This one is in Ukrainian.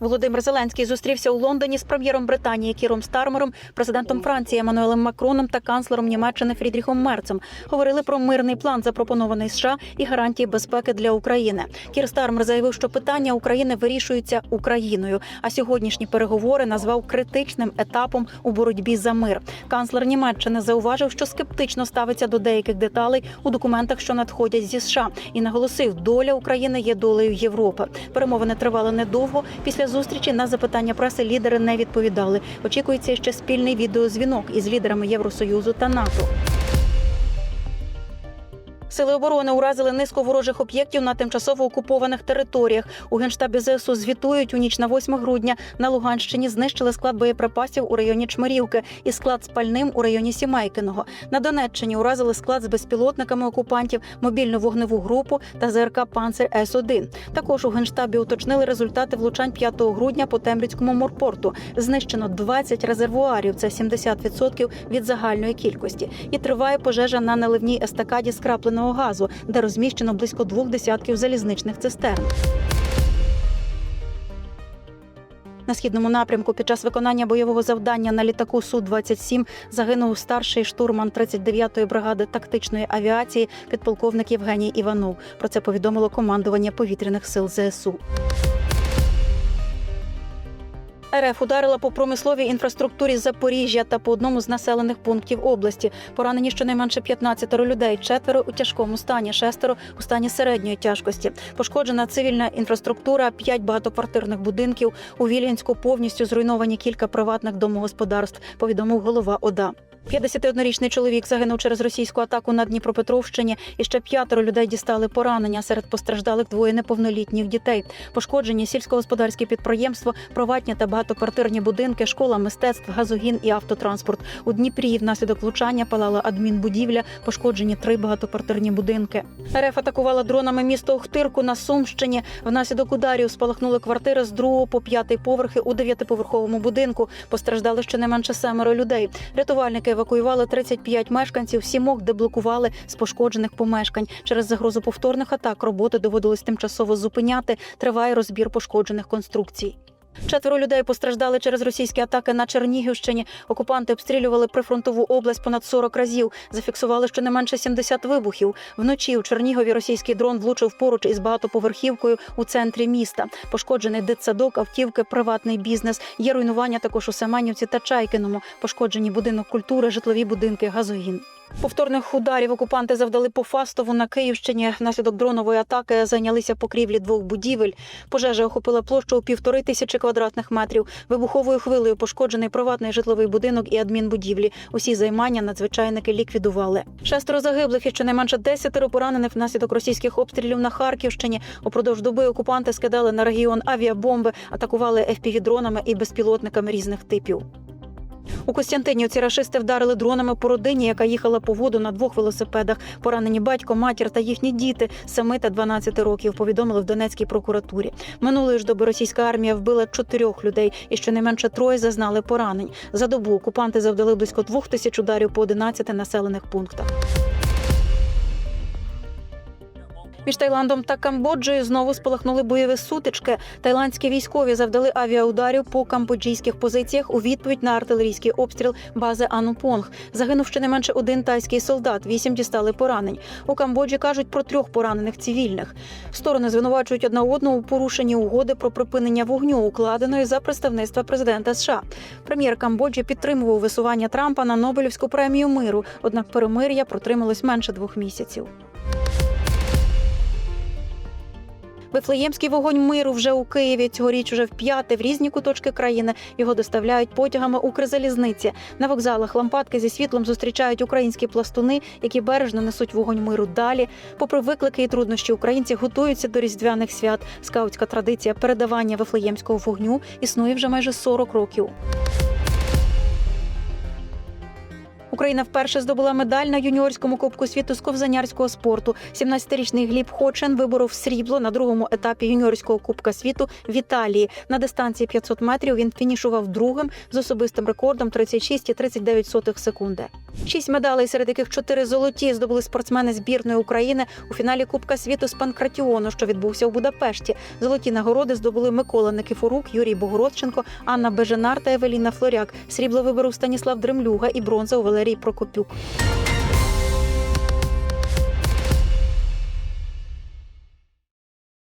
Володимир Зеленський зустрівся у Лондоні з прем'єром Британії Кіром Стармером, президентом Франції Еммануелем Макроном та канцлером Німеччини Фрідріхом Мерцем. Говорили про мирний план, запропонований США, і гарантії безпеки для України. Кір Стармер заявив, що питання України вирішуються Україною. А сьогоднішні переговори назвав критичним етапом у боротьбі за мир. Канцлер Німеччини зауважив, що скептично ставиться до деяких деталей у документах, що надходять зі США, і наголосив, доля України є долею Європи. Перемовини тривали недовго. Після зустрічі на запитання преси лідери не відповідали. Очікується ще спільний відеозвінок із лідерами Євросоюзу та НАТО. Сили оборони уразили низку ворожих об'єктів на тимчасово окупованих територіях. У генштабі ЗСУ звітують у ніч на 8 грудня на Луганщині знищили склад боєприпасів у районі Чмирівки і склад з пальним у районі Сімейкиного. На Донеччині уразили склад з безпілотниками окупантів, мобільну вогневу групу та ЗРК Панцир С 1 Також у генштабі уточнили результати влучань 5 грудня по Темрюцькому морпорту. Знищено 20 резервуарів, це 70% від загальної кількості. І триває пожежа на наливній естакаді скрапленого газу, де розміщено близько двох десятків залізничних цистерн. На східному напрямку під час виконання бойового завдання на літаку су 27 загинув старший штурман 39-ї бригади тактичної авіації підполковник Євгеній Іванов. Про це повідомило командування повітряних сил ЗСУ. РФ ударила по промисловій інфраструктурі Запоріжжя та по одному з населених пунктів області. Поранені щонайменше 15 людей, четверо у тяжкому стані, шестеро у стані середньої тяжкості. Пошкоджена цивільна інфраструктура, п'ять багатоквартирних будинків. У Вільянську повністю зруйновані кілька приватних домогосподарств. Повідомив голова ОДА. 51-річний чоловік загинув через російську атаку на Дніпропетровщині. І ще п'ятеро людей дістали поранення. Серед постраждалих двоє неповнолітніх дітей. Пошкоджені сільськогосподарські підприємства, приватні та багатоквартирні будинки, школа мистецтв, газогін і автотранспорт. У Дніпрі внаслідок влучання палала адмінбудівля, пошкоджені три багатоквартирні будинки. РФ атакувала дронами місто Охтирку на Сумщині. Внаслідок ударів спалахнули квартири з другого по п'ятий поверхи у дев'ятиповерховому будинку. Постраждали щонайменше семеро людей. Рятувальники евакуювали 35 мешканців, сімох деблокували з пошкоджених помешкань. Через загрозу повторних атак роботи доводилось тимчасово зупиняти. Триває розбір пошкоджених конструкцій. Четверо людей постраждали через російські атаки на Чернігівщині. Окупанти обстрілювали прифронтову область понад 40 разів. Зафіксували щонайменше 70 вибухів. Вночі у Чернігові російський дрон влучив поруч із багатоповерхівкою у центрі міста. Пошкоджений дитсадок, автівки, приватний бізнес. Є руйнування також у Семенівці та Чайкиному. Пошкоджені будинок культури, житлові будинки, газогін. Повторних ударів окупанти завдали по Фастову на Київщині. Внаслідок дронової атаки зайнялися покрівлі двох будівель. Пожежа охопила площу у півтори тисячі квадратних метрів. Вибуховою хвилею пошкоджений приватний житловий будинок і адмінбудівлі. Усі займання надзвичайники ліквідували. Шестеро загиблих і щонайменше десятеро поранених внаслідок російських обстрілів на Харківщині. Упродовж доби окупанти скидали на регіон авіабомби, атакували FPV-дронами і безпілотниками різних типів. У Костянтинівці рашисти вдарили дронами по родині, яка їхала по воду на двох велосипедах. Поранені батько, матір та їхні діти 7 та 12 років. Повідомили в Донецькій прокуратурі. Минулої ж доби російська армія вбила чотирьох людей, і щонайменше троє зазнали поранень. За добу окупанти завдали близько двох тисяч ударів по 11 населених пунктах. Між Таїландом та Камбоджею знову спалахнули бойові сутички. Таїландські військові завдали авіаударів по камбоджійських позиціях у відповідь на артилерійський обстріл бази Анупонг. Загинув щонайменше один тайський солдат, вісім дістали поранень. У Камбоджі кажуть про трьох поранених цивільних. Сторони звинувачують одна одну у порушенні угоди про припинення вогню, укладеної за представництва президента США. Прем'єр Камбоджі підтримував висування Трампа на Нобелівську премію миру. Однак перемир'я протрималось менше двох місяців. Вифлеємський вогонь миру вже у Києві. Цьогоріч уже в п'яте в різні куточки країни його доставляють потягами Укрзалізниці. На вокзалах лампадки зі світлом зустрічають українські пластуни, які бережно несуть вогонь миру далі. Попри виклики і труднощі, українці готуються до різдвяних свят. Скаутська традиція передавання вифлеємського вогню існує вже майже 40 років. Україна вперше здобула медаль на юніорському кубку світу з ковзанярського спорту. 17-річний Гліб Хочен виборов срібло на другому етапі юніорського кубка світу в Італії. На дистанції 500 метрів він фінішував другим з особистим рекордом 36,39 секунди. Шість медалей, серед яких чотири золоті, здобули спортсмени збірної України у фіналі Кубка світу з панкратіону, що відбувся у Будапешті. Золоті нагороди здобули Микола Никифорук, Юрій Богородченко, Анна Беженар та Евеліна Флоряк. Срібло виборов Станіслав Дремлюга і бронза у Валерій Прокопюк.